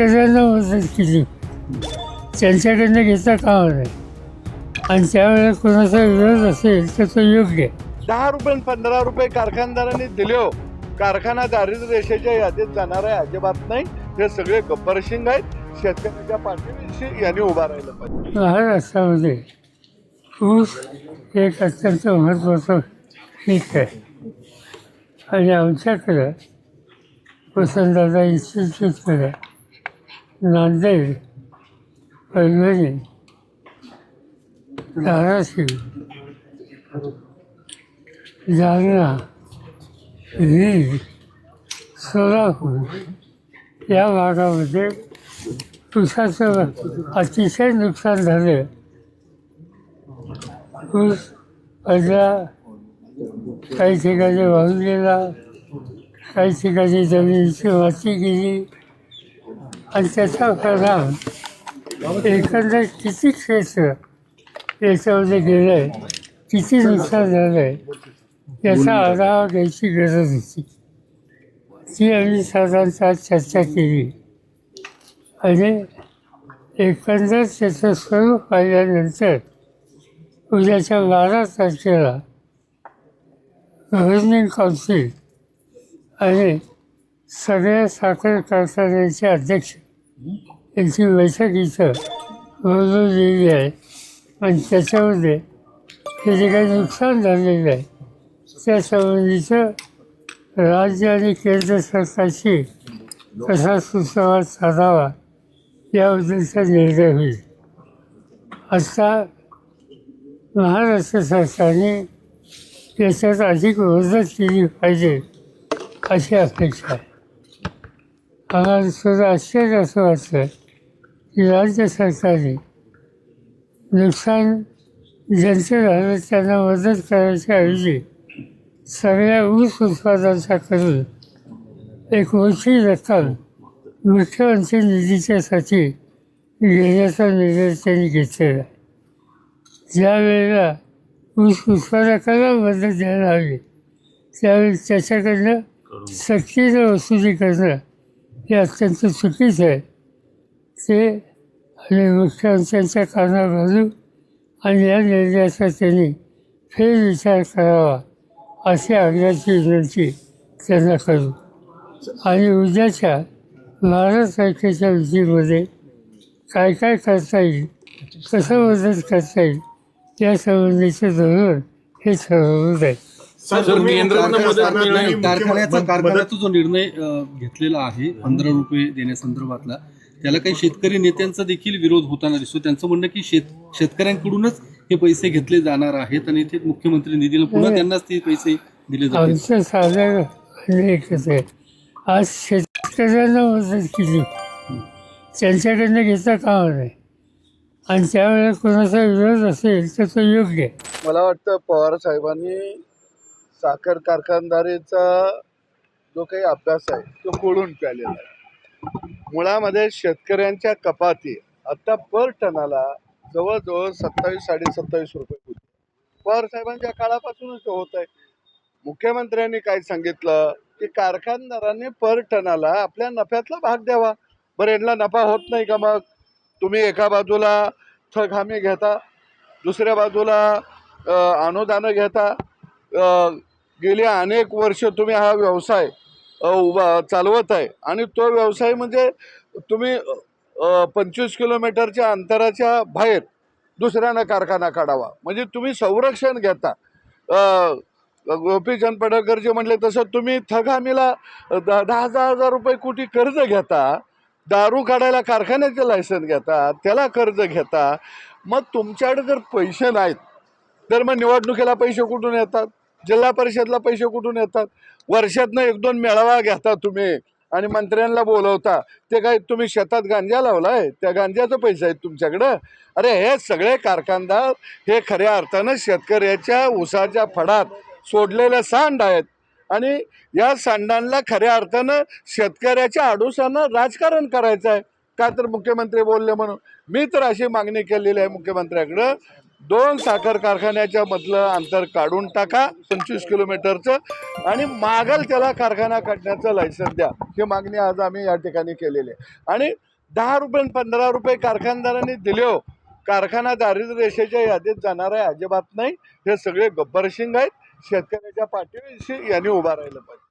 शेतकऱ्यांना मदत केली. त्यांच्याकडनं घेता कामा नाही आणि त्यावेळेला कोणाचा विरोध असेल तर तो योग्य. दहा रुपये आणि पंधरा रुपये कारखानदारांनी दिले हो. कारखाना दारिद्र्य रेषेच्या यादीत जाणार आहे अजिबात नाही. हे सगळे गब्बरशिंग आहेत. शेतकऱ्याच्या पाठीविषयी यांनी उभा राहिलं पाहिजे. महाराष्ट्रामध्ये ऊस एक अत्यंत महत्त्वाचं पीक आहे. आणि आमच्याकडं वसंतदादा इन्स्टिट्यूटकडे नांदेड परभणी धाराशिव जालना वीज सोलापूर. या भागामध्ये ऊसाचं अतिशय नुकसान झालं. ऊस पडला काही ठिकाणी वाहून गेला. काही ठिकाणी जमिनीची माती गेली. आणि त्याचा परिणाम एकंदर किती क्षेत्र याच्यामध्ये गेलं आहे किती नुकसान झालं आहे याचा आढावा घ्यायची गरज होती. ती आम्ही साधारणतः चर्चा केली. आणि एकंदर त्याचं स्वरूप पाहिल्यानंतर उद्याच्या बारा तारखेला गव्हर्निंग काउन्सिल आणि सगळ्या साखर कारखान्याचे अध्यक्ष यांची बैठक इथं नोंदवलेली आहे. आणि त्याच्यामध्ये हे जे काही नुकसान झालेलं आहे त्या संबंधीचं राज्य आणि केंद्र सरकारशी कसा सुसंवाद साधावा याबद्दलचा निर्णय होईल. आता महाराष्ट्र सरकारने याच्यात अधिक मदत केली पाहिजे अशी अपेक्षा आहे. आम्हाला सुद्धा आश्चर्य असं वाटतं की राज्य सरकारने नुकसान ज्यांचे झालं त्यांना मदत करायच्या ऐवजी सगळ्या ऊस उत्पादनाचा करून एक मोठी रक्कम मुख्यमंत्री निधीच्यासाठी घेण्याचा निर्णय त्यांनी घेतलेला. आहे ज्या वेळेला ऊस उत्पादकाला मदत द्यायला हवी त्यावेळी त्याच्याकडनं सक्तीनं वसुली करणं हे अत्यंत चुकीचं आहे ते आणि मुख्यमंत्र्यांच्या कानावर घालू आणि या निर्णयाचा त्यांनी फेरविचार करावा अशी आग्रहाची विनंती त्यांना करू. आणि उद्याच्या बारा तारखेच्या विधीमध्ये काय काय करता येईल कसं मदत करता येईल या संबंधीचं धोरण हे ठरवलं जाईल कारखान्याचा जो निर्णय घेतलेला आहे पंधरा रुपये देण्यासंदर्भातला त्याला काही शेतकरी नेत्यांचा देखील विरोध होताना दिसतो त्यांचं म्हणणं की शेत शेतकऱ्यांकडूनच हे पैसे घेतले जाणार आहेत आणि ते मुख्यमंत्री निधीला पुन्हा त्यांनाच ते पैसे दिले आहे आज शेतकऱ्यांना मदत केली. त्यांच्याकडनं घेता कामा नाही आणि त्यावेळेला कोणाचा विरोध असेल तर तो योग्य मला वाटतं पवार साहेबांनी साखर कारखानदारीचा जो काही अभ्यास आहे तो कोळून प्यालेला आहे. मुळामध्ये शेतकऱ्यांच्या कपाती आता पर टनाला जवळजवळ सत्तावीस साडे सत्तावीस रुपये होते. पर साहेबांच्या काळापासूनच होत आहे मुख्यमंत्र्यांनी काय सांगितलं? की कारखानदारांनी पर टनाला आपल्या नफ्यातला भाग द्यावा. बरं यांना नफा होत नाही का मग? तुम्ही एका बाजूला थक हमी घेता दुसऱ्या बाजूला अनुदानं घेता गेली अनेक वर्ष तुम्ही हा व्यवसाय उभा चालवत आहे. आणि तो व्यवसाय म्हणजे तुम्ही पंचवीस किलोमीटरच्या अंतराच्या बाहेर दुसऱ्यानं कारखाना काढावा. म्हणजे तुम्ही संरक्षण घेता. गोपीचंद पडळकर जे तसं तुम्ही थगामीला दहा दहा दहा हजार रुपये कोटी कर्ज घेता दारू काढायला कारखान्याचे लायसन घेता त्याला कर्ज घेता. मग तुमच्याकडे जर पैसे नाहीत तर मग निवडणुकीला पैसे कुठून येतात? जिल्हा परिषदला पैसे कुठून येतात? वर्षातनं एक दोन मेळावा घेता तुम्ही आणि मंत्र्यांना बोलवता. ते काय तुम्ही शेतात गांजा लावलाय? त्या गांजाचा पैसा आहेत तुमच्याकडं? अरे हे सगळे कारखानदार हे खऱ्या अर्थानं शेतकऱ्याच्या उसाच्या फडात सोडलेल्या सांड आहेत. आणि या सांडांना खऱ्या अर्थानं शेतकऱ्याच्या आडोशानं राजकारण करायचं आहे का तर मुख्यमंत्री बोलले म्हणून. मी तर अशी मागणी केलेली आहे मुख्यमंत्र्याकडं. दोन साखर कारखान्याच्या मधलं अंतर काढून टाका पंचवीस किलोमीटरचं आणि मागल त्याला कारखाना काढण्याचं लायसन द्या. ही मागणी आज आम्ही या ठिकाणी केलेली आहे. आणि दहा रुपये आणि पंधरा रुपये कारखानदारांनी दिले हो. कारखाना दारिद्र्य रेषेच्या यादीत जाणार आहे अजिबात नाही. हे सगळे गब्बरशिंग आहेत. शेतकऱ्याच्या पाठीशी यांनी उभा राहिलं पाहिजे.